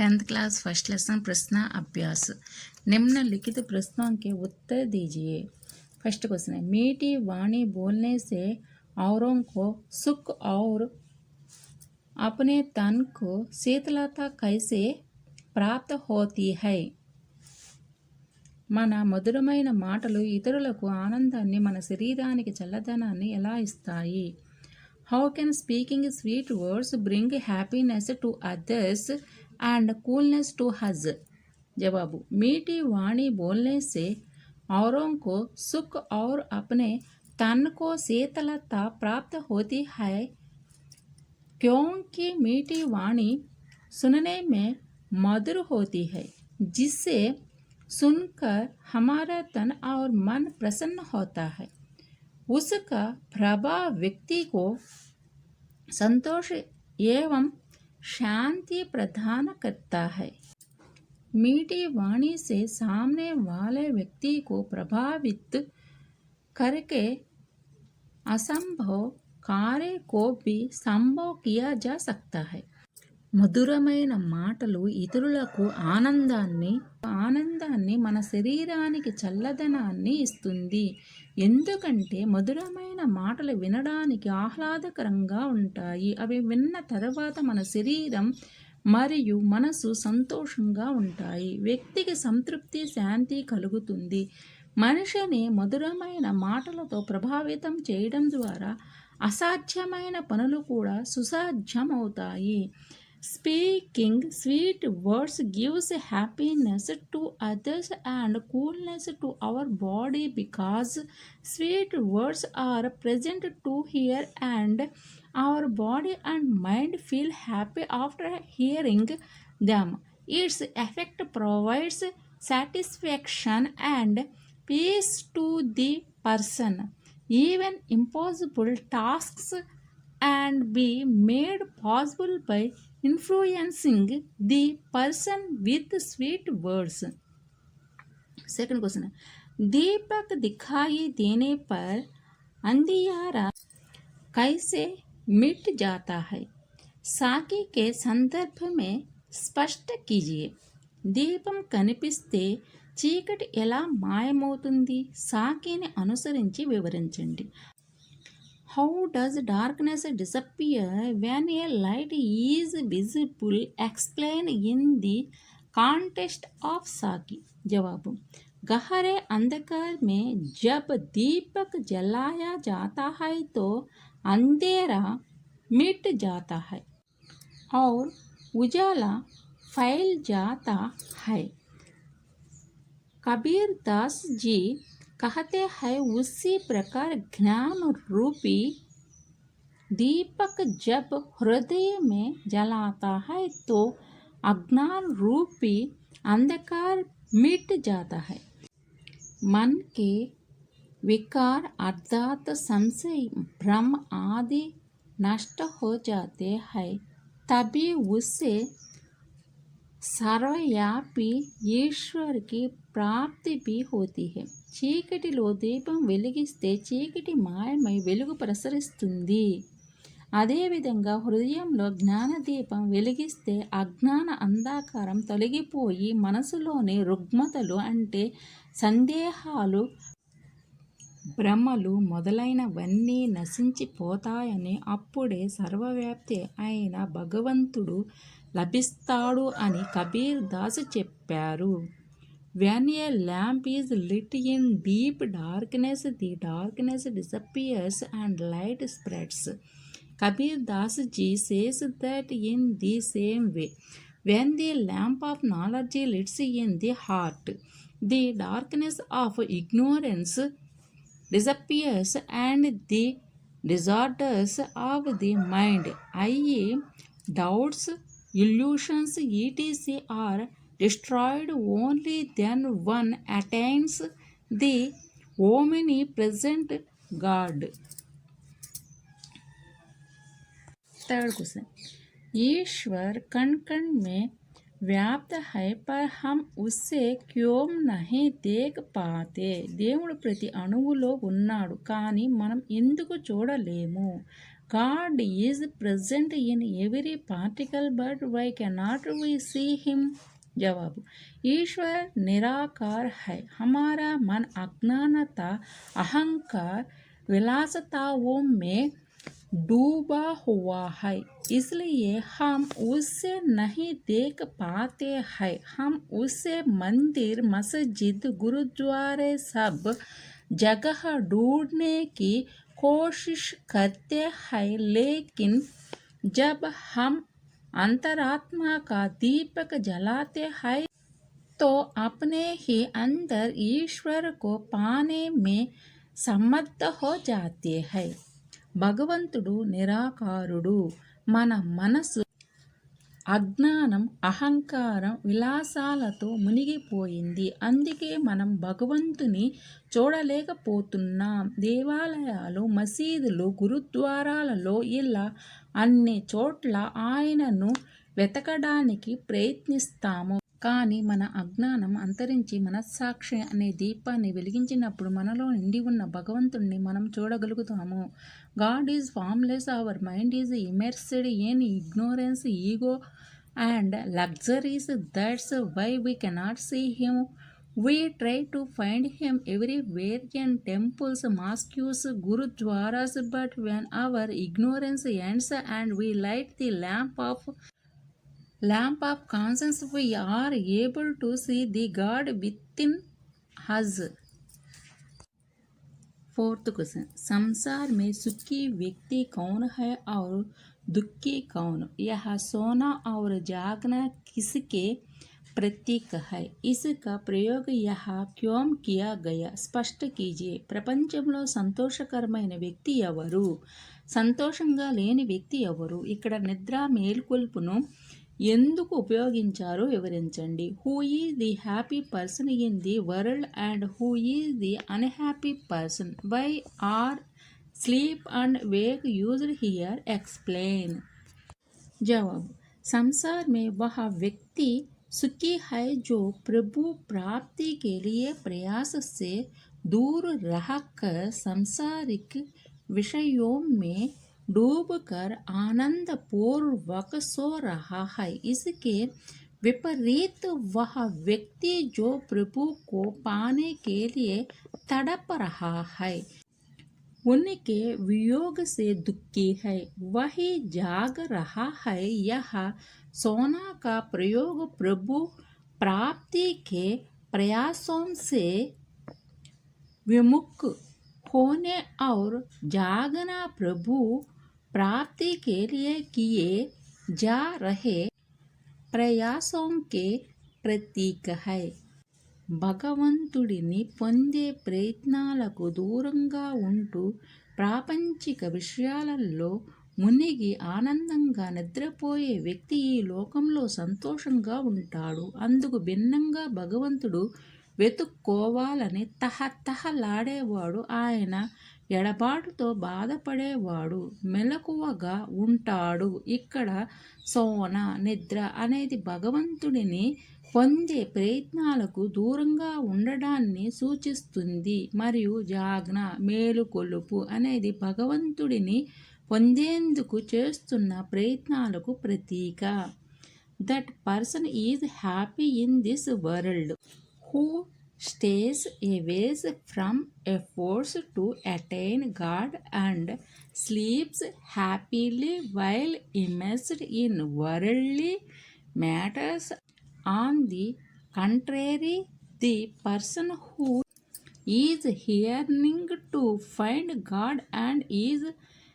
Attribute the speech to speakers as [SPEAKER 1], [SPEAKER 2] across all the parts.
[SPEAKER 1] Tenth class first lesson प्रश्न अभ्यास निम्नलिखित प्रश्नों के उत्तर दीजिए फर्स्ट क्वेश्चन है मीठी वाणी बोलने से औरों को सुख और अपने तन को शीतलता कैसे ప్రాప్త హోతీ హై మన మధురమైన మాటలు ఇతరులకు ఆనందాన్ని మన శరీరానికి చల్లదనాన్ని ఎలా ఇస్తాయి how can speaking sweet words bring happiness to others and coolness to हज जवाब, मीठी वाणी बोलने से औरों को सुख और अपने तन को शीतलता प्राप्त होती है। क्योंकि मीठी वाणी सुनने में मधुर होती है जिससे सुनकर हमारा तन और मन प्रसन्न होता है। उसका प्रभाव व्यक्ति को संतोष एवं शांति प्रदान करता है। मीठी वाणी से सामने वाले व्यक्ति को प्रभावित करके असंभव कार्य को भी संभव किया जा सकता है। మధురమైన మాటలు ఇతరులకు ఆనందాన్ని ఆనందాన్ని మన శరీరానికి చల్లదనాన్ని ఇస్తుంది. ఎందుకంటే మధురమైన మాటలు వినడానికి ఆహ్లాదకరంగా ఉంటాయి. అవి విన్న తర్వాత మన శరీరం మరియు మనసు సంతోషంగా ఉంటాయి. వ్యక్తికి సంతృప్తి శాంతి కలుగుతుంది. మనిషిని మధురమైన మాటలతో ప్రభావితం చేయడం ద్వారా అసాధ్యమైన పనులు కూడా సుసాధ్యమవుతాయి. Speaking sweet words gives happiness to others and coolness to our body because sweet words are present to hear and our body and mind feel happy after hearing them. Its effect provides satisfaction and peace to the person. Even impossible tasks and be made possible by influencing the person with sweet words second question दीपक दिखाई देने पर अंधियारा कैसे मिट जाता है साकी के संदर्भ में स्पष्ट कीजिए దీపం కనిపిస్తే చీకటి ఎలా మాయమవుతుంది సాకిని అనుసరించి వివరించండి how does darkness disappear when a light is visible explain in the contest of Sakhi जवाब गहरे अंधकार में जब दीपक जलाया जाता है तो अंधेरा मिट जाता है और उजाला फैल जाता है। कबीर दास जी कहते हैं, उसी प्रकार ज्ञान रूपी दीपक जब हृदय में जलाता है तो अज्ञान रूपी अंधकार मिट जाता है। मन के विकार अर्थात संशय, भ्रम आदि नष्ट हो जाते हैं, तभी उसे सर्वव्यापी ईश्वर की प्राप्ति भी होती है। చీకటిలో దీపం వెలిగిస్తే చీకటి మాయమై వెలుగు ప్రసరిస్తుంది. అదేవిధంగా హృదయంలో జ్ఞానదీపం వెలిగిస్తే అజ్ఞాన అంధాకారం తొలగిపోయి మనసులోని రుగ్మతలు అంటే సందేహాలు భ్రమలు మొదలైనవన్నీ నశించిపోతాయని అప్పుడే సర్వవ్యాప్తి అయిన భగవంతుడు లభిస్తాడు అని కబీర్ దాసు చెప్పారు. When a lamp is lit in deep darkness, the darkness disappears and light spreads. Kabir Das ji says that in the same way, when the lamp of knowledge lights in the heart, the darkness of ignorance disappears and the disorders of the mind, i.e., doubts, illusions, etc., are destroyed only then one attains the omnipresent God. Third question ईश्वर कण कण में వ్యాప్త है पर हम उसे क्यों नहीं देख దేవుడు ప్రతి అణువులో ఉన్నాడు కానీ మనం ఎందుకు చూడలేము God is present in every particle, but why cannot we see him? जवाब, ईश्वर निराकार है। हमारा मन अज्ञानता, अहंकार, विलासताओं में डूबा हुआ है। इसलिए हम उसे नहीं देख पाते हैं। हम उसे मंदिर, मस्जिद, गुरुद्वारे सब जगह ढूँढने की कोशिश करते हैं। लेकिन जब हम अंतरात्मा का दीपक जलाते हैं तो अपने ही अंदर ईश्वर को पाने में समर्थ हो जाते हैं భగవంతుడు నిరాకారుడు మన మనసు అజ్ఞానం అహంకారం విలాసాలతో మునిగిపోయింది. అందుకే మనం భగవంతుని చూడలేకపోతున్నాం. దేవాలయాలు మసీదులు గురుద్వారాలలో ఇలా అన్ని చోట్ల ఆయనను వెతకడానికి ప్రయత్నిస్తాము. కానీ మన అజ్ఞానం అంతరించి మనస్సాక్షి అనే దీపాన్ని వెలిగించినప్పుడు మనలో నిండి ఉన్న భగవంతుణ్ణి మనం చూడగలుగుతాము. God is formless, our mind is immersed in ignorance, ego, and luxuries. That's why we cannot see Him. We try to find Him everywhere in temples, mosques, gurudwaras, but when our ignorance ends and we light the lamp of lamp of conscience, we are able to see the God within us. Fourth question संसार में सुखी व्यक्ति कौन है और दुखी कौन यह सोना और जागना किसके प्रतीक है इसका प्रयोग यहाँ क्यों किया गया స్పష్ట కీజియే ప్రపంచంలో సంతోషకరమైన వ్యక్తి ఎవరు సంతోషంగా లేని వ్యక్తి ఎవరు ఇక్కడ నిద్ర మేల్కొల్పును ఎందుకు ఉపయోగించారో వివరించండి who is the happy person in the world and who is the unhappy person why are sleep and wake used here explain जवाब संसार में वह व्यक्ति सुखी है जो प्रभु प्राप्ति के लिए प्रयास से दूर रहकर सांसारिक विषयों में डूबकर आनंद पूर्वक सो रहा है इसके विपरीत वह व्यक्ति जो प्रभु को पाने के लिए तड़प रहा है, उनके वियोग से दुखी है, वही जाग रहा है। यह सोना का प्रयोग प्रभु प्राप्ति के प्रयासों से विमुख होने और जागना प्रभु प्राप्ति के लिए किए जा रहे प्रयासों के प्रतीक है భగవంతుడిని పొందే ప్రయత్నాలకు దూరంగా ఉంటూ ప్రాపంచిక విషయాలలో మునిగి ఆనందంగా నిద్రపోయే వ్యక్తి ఈ లోకంలో సంతోషంగా ఉంటాడు అందుకు భిన్నంగా భగవంతుడు వెతుక్కోవాలని తహతహలాడేవాడు ఆయన. ఎడబాటుతో బాధపడేవాడు మెలకువగా ఉంటాడు. ఇక్కడ సోన నిద్ర అనేది భగవంతుడిని పొందే ప్రయత్నాలకు దూరంగా ఉండడాన్ని సూచిస్తుంది. మరియు జాగ్న మేలుకొలుపు అనేది భగవంతుడిని పొందేందుకు చేస్తున్న ప్రయత్నాలకు ప్రతీక. That person is happy in this world who stays away from efforts to attain God and sleeps happily while immersed in worldly matters. On the contrary, the person who is yearning to find God and is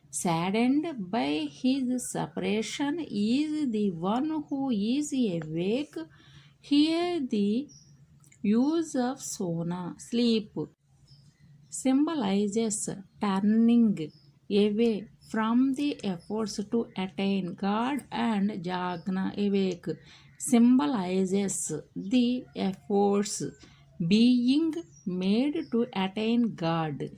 [SPEAKER 1] saddened by his separation is the one who is awake. Here the use of sona, sleep, symbolizes turning away from the efforts to attain God and jagna awake symbolizes the efforts being made to attain God.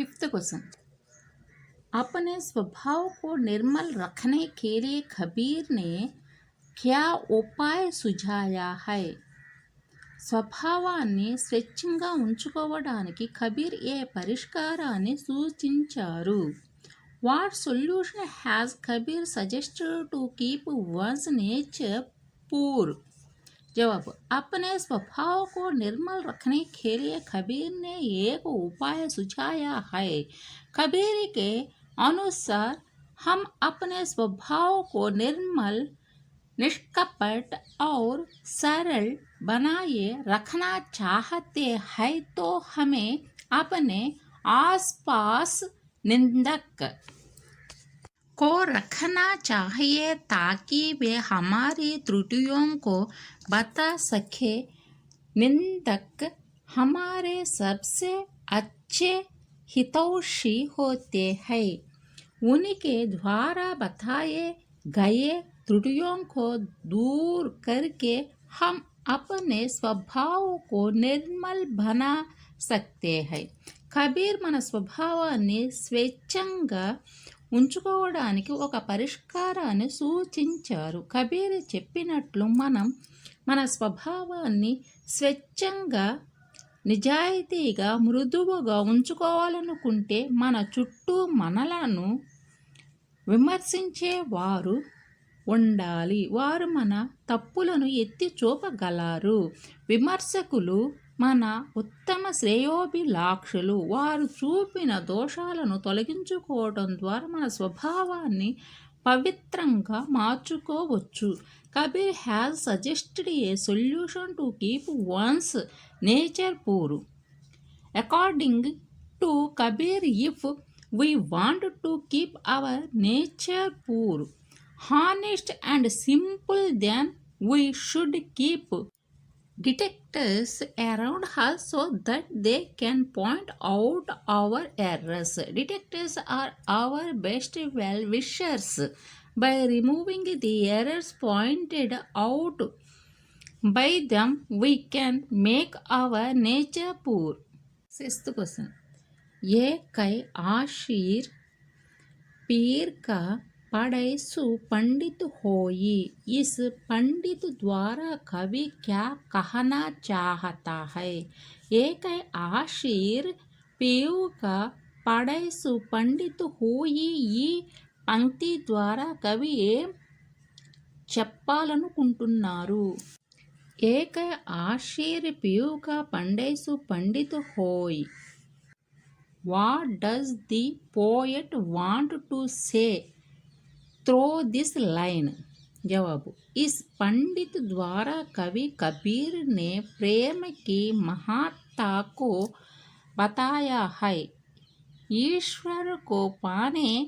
[SPEAKER 1] Fifth question अपने स्वभाव को निर्मल रखने के लिए कबीर ने क्या उपाय सुझाया है స్వభావాన్ని స్వచ్ఛంగా ఉంచుకోవడానికి కబీర్ ఏ పరిష్కారాన్ని సూచించారు what solution has Kabir suggested to keep one's nature पूर जवाब, अपने स्वभाव को निर्मल रखने के लिए कबीर ने एक उपाय सुझाया है। कबीर के अनुसार, हम अपने स्वभाव को निर्मल, निष्कपट और सरल बनाए रखना चाहते हैं तो हमें अपने आसपास निंदक को रखना चाहिए ताकि वे हमारी त्रुटियों को बता सके निंदक हमारे सबसे अच्छे हितौषी होते हैं उनके द्वारा बताए गए त्रुटियों को दूर करके हम अपने स्वभाव को निर्मल बना सकते हैं కబీర్ మన స్వభావాన్ని స్వేచ్ఛంగా ఉంచుకోవడానికి ఒక పరిష్కారాన్ని సూచించారు. కబీర్ చెప్పినట్లు మనం మన స్వభావాన్ని స్వచ్ఛంగా నిజాయితీగా మృదువుగా ఉంచుకోవాలనుకుంటే మన చుట్టూ మనలను విమర్శించేవారు ఉండాలి. వారు మన తప్పులను ఎత్తి చూపగలరు. విమర్శకులు మన ఉత్తమ శ్రేయోభిలాక్షులు వారు చూపిన దోషాలను తొలగించుకోవడం ద్వారా మన స్వభావాన్ని పవిత్రంగా మార్చుకోవచ్చు. Kabir has suggested a solution to keep one's nature pure. According to Kabir if we want to keep our nature pure honest and simple then we should keep detectors around us so that they can point out our errors. Detectors are our best well wishers. By removing the errors pointed out by them, we can make our nature poor. Sixth question. ये कई आशीर पीर का पढ़ैसु पंडित होई इस पंडित द्वारा कवि क्या कहना चाहता है एक आशीर पीयू का पढ़ैसु पंडित होई ఈ పంక్తి ద్వారా కవి ఏం చెప్పాలనుకుంటున్నారు ఏక ఆశీర్ పియుక పండైసు పండిత్ హోయ్ what does the poet want to say Through this line जवाब, इस पंडित द्वारा कवि कबीर ने प्रेम की महत्ता को बताया है। ईश्वर को पाने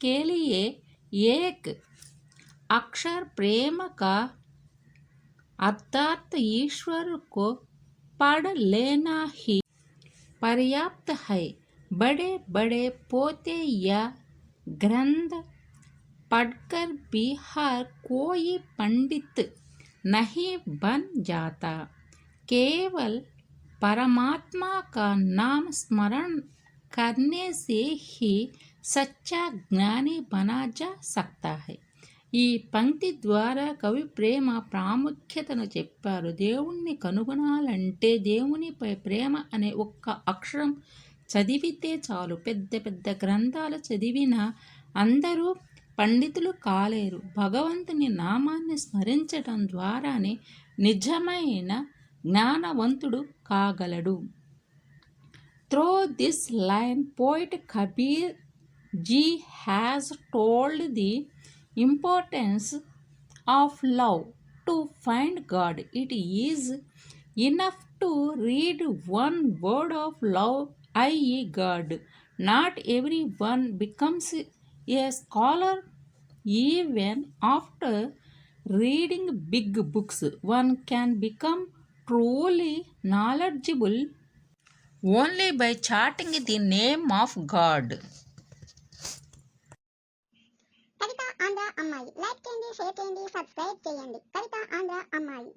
[SPEAKER 1] के लिए एक अक्षर प्रेम का अर्थात ईश्वर को पढ़ लेना ही पर्याप्त है। बड़े बड़े पोते या ग्रंथ पढ़कर भी हर कोई पंडित नहीं बन जाता केवल परमात्मा का नाम स्मरण करने से ही सच्चा ज्ञानी बना जा सकता है ఈ పంక్తి ద్వారా కవి ప్రేమ ప్రాముఖ్యతను చెప్పారు దేవుణ్ణి కనుగొనాలంటే దేవునిపై ప్రేమ అనే ఒక్క అక్షరం చదివితే చాలు పెద్ద పెద్ద గ్రంథాలు చదివిన అందరూ పండితులు కాలేరు. భగవంతుని నామాన్ని స్మరించటం ద్వారానే నిజమైన జ్ఞానవంతుడు కాగలడు. Through this line poet Kabir ji has told the importance of love to find God. It is enough to read one word of love I E God. Not every one becomes a scholar even after reading big books one can become truly knowledgeable only by chanting the name of God
[SPEAKER 2] Kavitha Andhra అమ్మాయి like చేయండి share చేయండి subscribe చేయండి కవిత ఆంధ్ర అమ్మాయి